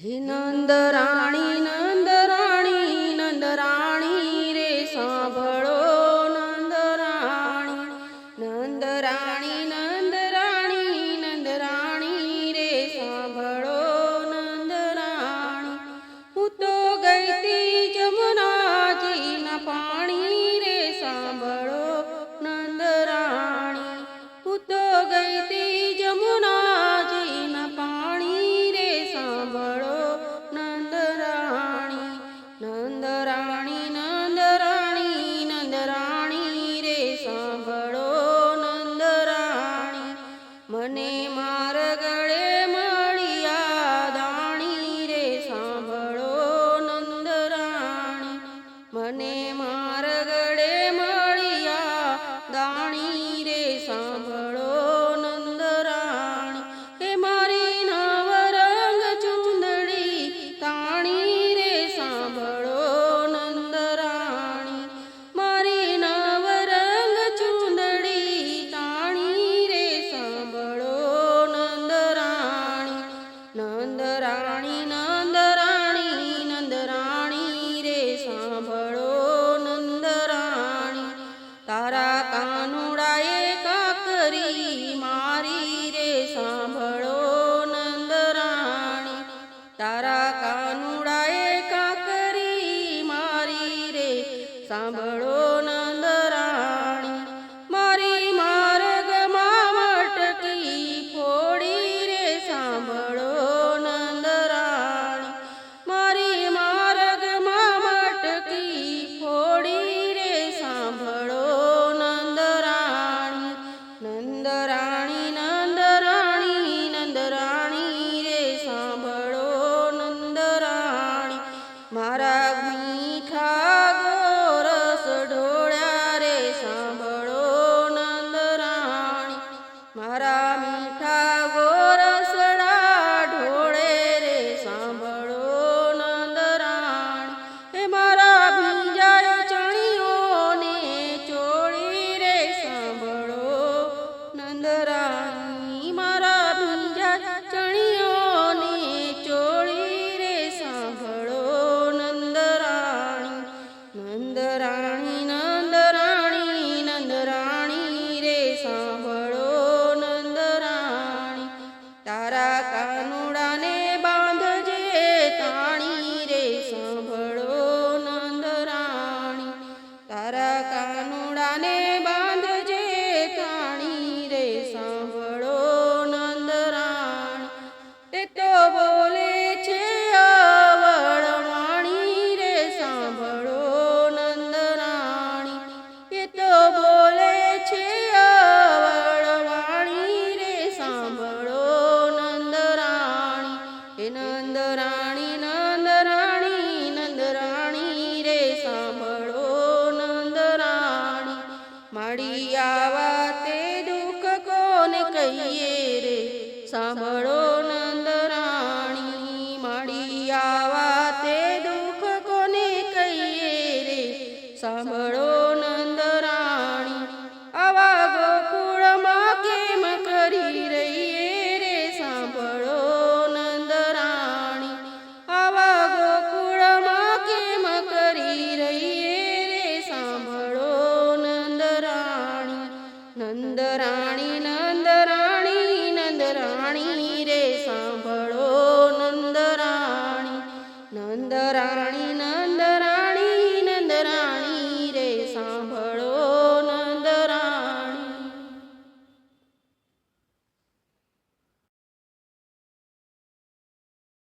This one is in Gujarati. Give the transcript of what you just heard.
હે નંદ રાણી નંદ રાણી નંદ રાણી રે સાંભળો નંદ રાણી નંદ રાણી મને મા করো না સાંભળો નંદરાણી મળી આવા તે દુઃખ કોને કહીએ રે? સાંભળો નંદરાણી, આવા ગોકુળમાં કેમ કરી રહીએ રે? સાંભળો નંદરાણી, આવા ગોકુળમાં કેમ કરી રહીએ રે? સાંભળો નંદરાણી નંદરાણી.